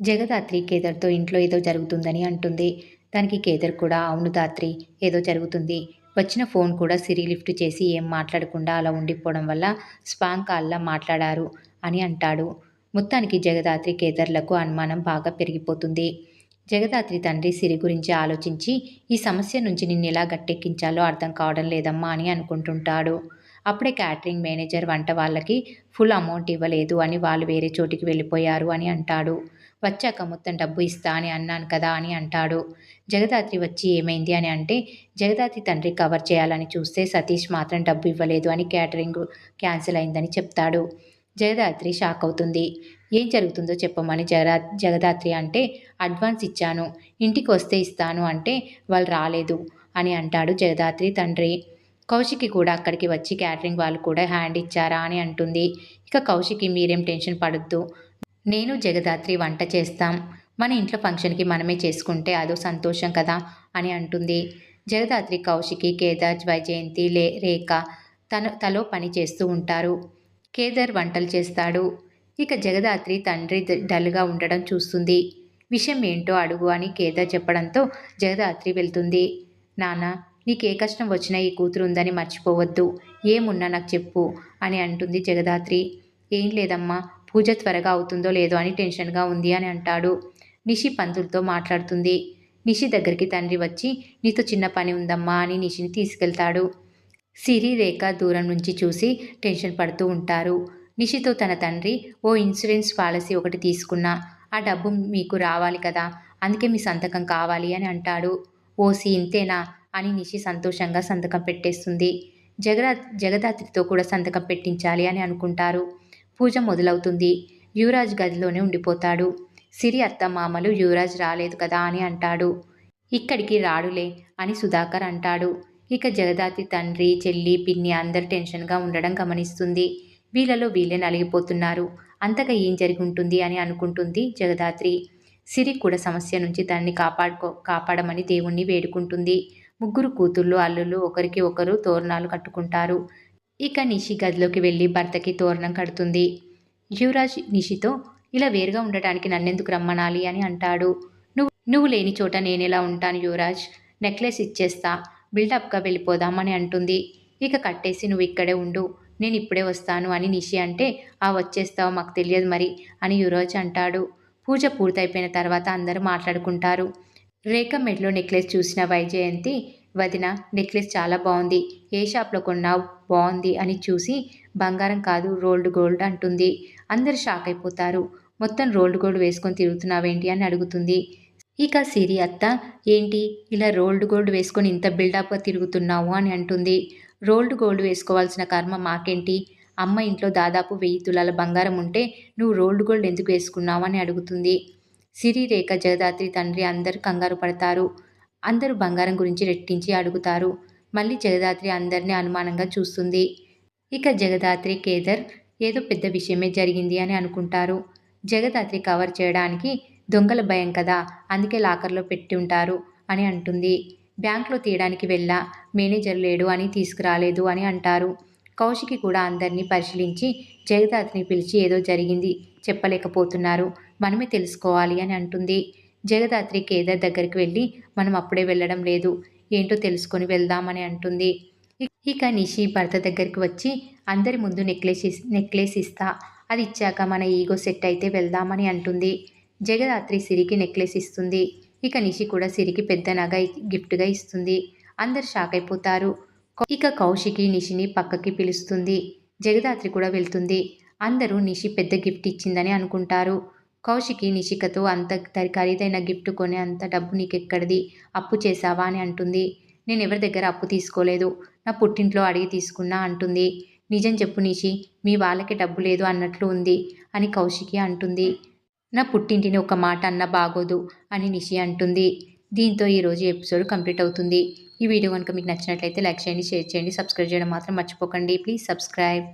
జగదాత్రి కేదర్తో ఇంట్లో ఏదో జరుగుతుందని అంటుంది. దానికి కేదర్ కూడా అవును దాత్రి ఏదో జరుగుతుంది. వచ్చిన ఫోన్ కూడా సిరి లిఫ్ట్ చేసి ఏం మాట్లాడకుండా అలా ఉండిపోవడం వల్ల స్పాంగ్ కాల్లా మాట్లాడారు అని అంటాడు. మొత్తానికి జగదాత్రి కేదర్లకు అనుమానం బాగా పెరిగిపోతుంది. జగదాత్రి తండ్రి సిరి గురించి ఆలోచించి ఈ సమస్య నుంచి నిన్ను ఎలా గట్టెక్కించాలో అర్థం కావడం లేదమ్మా అని అనుకుంటుంటాడు. అప్పుడే క్యాటరింగ్ మేనేజర్ వంట వాళ్ళకి ఫుల్ అమౌంట్ ఇవ్వలేదు అని వాళ్ళు వేరే చోటికి వెళ్ళిపోయారు అని అంటాడు. వచ్చాక మొత్తం డబ్బు ఇస్తా అని అన్నాను కదా అని అంటాడు. జగదాత్రి వచ్చి ఏమైంది అని అంటే జగదాత్రి తండ్రి కవర్ చేయాలని చూస్తే సతీష్ మాత్రం డబ్బు ఇవ్వలేదు అని క్యాటరింగ్ క్యాన్సిల్ అయిందని చెప్తాడు. జగదాత్రి షాక్ అవుతుంది. ఏం జరుగుతుందో చెప్పమని జగదా జగదాత్రి అంటే అడ్వాన్స్ ఇచ్చాను. ఇంటికి వస్తే ఇస్తాను అంటే వాళ్ళు రాలేదు అని అంటాడు జగదాత్రి తండ్రి. కౌశికి కూడా అక్కడికి వచ్చి క్యాటరింగ్ వాళ్ళు కూడా హ్యాండ్ ఇచ్చారా అని అంటుంది. ఇక కౌశికి మీరేం టెన్షన్ పడద్దు. నేను జగదాత్రి వంట చేస్తాం. మన ఇంట్లో ఫంక్షన్కి మనమే చేసుకుంటే అదో సంతోషం కదా అని అంటుంది. జగదాత్రి కౌశికి కేదార్ వైజయంతి లే రేఖ తను తలో పని చేస్తూ ఉంటారు. కేదార్ వంటలు చేస్తాడు. ఇక జగదాత్రి తండ్రి డల్గా ఉండడం చూస్తుంది. విషయం ఏంటో అడుగు అని కేదార్ చెప్పడంతో జగదాత్రి వెళ్తుంది. నాన్న నీకు ఏ కష్టం వచ్చినా ఈ కూతురు ఉందని మర్చిపోవద్దు. ఏమున్నా నాకు చెప్పు అని అంటుంది జగదాత్రి. ఏం లేదమ్మా పూజ త్వరగా అవుతుందో లేదో అని టెన్షన్గా ఉంది అని అంటాడు. నిషి పంతులతో మాట్లాడుతుంది. నిషి దగ్గరికి తండ్రి వచ్చి నీతో చిన్న పని ఉందమ్మా అని నిషిని తీసుకెళ్తాడు. సిరి రేఖ దూరం నుంచి చూసి టెన్షన్ పడుతూ ఉంటారు. నిషితో తన తండ్రి ఓ ఇన్సూరెన్స్ పాలసీ ఒకటి తీసుకున్నా. ఆ డబ్బు మీకు రావాలి కదా. అందుకే మీ సంతకం కావాలి అని అంటాడు. ఓసి ఇంతేనా? అని నిషి సంతోషంగా సంతకం పెట్టేస్తుంది. జగదా జగదాత్రితో కూడా సంతకం పెట్టించాలి అని అనుకుంటారు. పూజ మొదలవుతుంది. యువరాజ్ గదిలోనే ఉండిపోతాడు. సిరి అత్త మామలు యువరాజ్ రాలేదు కదా అని అంటాడు. ఇక్కడికి రాడులే అని సుధాకర్ అంటాడు. ఇక జగదాత్రి తండ్రి చెల్లి పిన్ని అందరు టెన్షన్గా ఉండడం గమనిస్తుంది. వీళ్ళలో వీళ్ళే నలిగిపోతున్నారు. అంతగా ఏం జరిగి ఉంటుంది అని అనుకుంటుంది జగదాత్రి. సిరి కూడా సమస్య నుంచి దాన్ని కాపాడుకో కాపాడమని దేవుణ్ణి వేడుకుంటుంది. ముగ్గురు కూతుళ్ళు అల్లులు ఒకరికి ఒకరు తోరణాలు కట్టుకుంటారు. ఇక నిషి గదిలోకి వెళ్ళి భర్తకి తోరణం కడుతుంది. యువరాజ్ నిషితో ఇలా వేరుగా ఉండటానికి నన్నెందుకు రమ్మనాలి అని అంటాడు. నువ్వు నువ్వు లేని చోట నేనెలా ఉంటాను యువరాజ్? నెక్లెస్ ఇచ్చేస్తా బిల్డప్గా వెళ్ళిపోదామని అంటుంది. ఇక కట్టేసి నువ్వు ఇక్కడే ఉండు నేను ఇప్పుడే వస్తాను అని నిషి అంటే ఆ వచ్చేస్తావు మాకు తెలియదు మరి అని యువరాజ్ అంటాడు. పూజ పూర్తయిపోయిన తర్వాత అందరూ మాట్లాడుకుంటారు. రేఖ మెడలో నెక్లెస్ చూసిన వైజయంతి వదిన నెక్లెస్ చాలా బాగుంది ఏ షాప్లో కొన్నావు? బాగుంది అని చూసి బంగారం కాదు రోల్డ్ గోల్డ్ అంటుంది. అందరు షాక్ అయిపోతారు. మొత్తం రోల్డ్ గోల్డ్ వేసుకొని తిరుగుతున్నావేంటి? అని అడుగుతుంది. ఇక సిరి అత్త ఏంటి? ఇలా రోల్డ్ గోల్డ్ వేసుకొని ఇంత బిల్డప్గా తిరుగుతున్నావు? అని అంటుంది. రోల్డ్ గోల్డ్ వేసుకోవాల్సిన కర్మ మాకేంటి? అమ్మ ఇంట్లో దాదాపు వెయ్యి తులాల బంగారం ఉంటే నువ్వు రోల్డ్ గోల్డ్ ఎందుకు వేసుకున్నావు? అని అడుగుతుంది. సిరి రేఖ జగదాత్రి తండ్రి అందరూ కంగారు పడతారు. అందరూ బంగారం గురించి రెట్టించి అడుగుతారు. మళ్ళీ జగదాత్రి అందరినీ అనుమానంగా చూస్తుంది. ఇక జగదాత్రి కేదర్ ఏదో పెద్ద విషయమే జరిగింది అని అనుకుంటారు. జగదాత్రి కవర్ చేయడానికి దొంగల భయం కదా అందుకే లాకర్లో పెట్టి ఉంటారు అని అంటుంది. బ్యాంక్లో తీయడానికి వెళ్ళా మేనేజర్ లేడు అని తీసుకురాలేదు అని అంటారు. కౌశికి కూడా అందరినీ పరిశీలించి జగదాత్రిని పిలిచి ఏదో జరిగింది చెప్పలేకపోతున్నారు. మనమే తెలుసుకోవాలి అని అంటుంది. జగదాత్రి కేదార్ దగ్గరికి వెళ్ళి మనం అప్పుడే వెళ్ళడం లేదు. ఏంటో తెలుసుకొని వెళ్దామని అంటుంది. ఇక నిషి భర్త దగ్గరికి వచ్చి అందరి ముందు నెక్లెస్ నెక్లెస్ ఇస్తా అది ఇచ్చాక మన ఈగో సెట్ అయితే వెళ్దామని అంటుంది. జగదాత్రి సిరికి నెక్లెస్ ఇస్తుంది ఇక నిషి కూడా సిరికి పెద్ద నగ గిఫ్ట్గా ఇస్తుంది. అందరు షాక్ అయిపోతారు. ఇక కౌశికి నిషిని పక్కకి పిలుస్తుంది. జగదాత్రి కూడా వెళ్తుంది. అందరూ నిషి పెద్ద గిఫ్ట్ ఇచ్చిందని అనుకుంటారు. కౌశికి నిషికతో అంత ఖరీదైన గిఫ్ట్ కొని అంత డబ్బు నీకెక్కడిది? అప్పు చేశావా? అని అంటుంది. నేను ఎవరి దగ్గర అప్పు తీసుకోలేదు? నా పుట్టింట్లో అడిగి తీసుకున్నా అంటుంది. నిజం చెప్పు నిషి మీ వాళ్ళకి డబ్బు లేదు అన్నట్లు ఉంది అని కౌశికి అంటుంది. నా పుట్టింటిని ఒక మాట అన్న బాగోదు అని నిషి అంటుంది. దీంతో ఈరోజు ఎపిసోడ్ కంప్లీట్ అవుతుంది. ఈ వీడియో కనుక మీకు నచ్చినట్లయితే లైక్ చేయండి షేర్ చేయండి సబ్స్క్రైబ్ చేయడం మాత్రం మర్చిపోకండి. Please subscribe.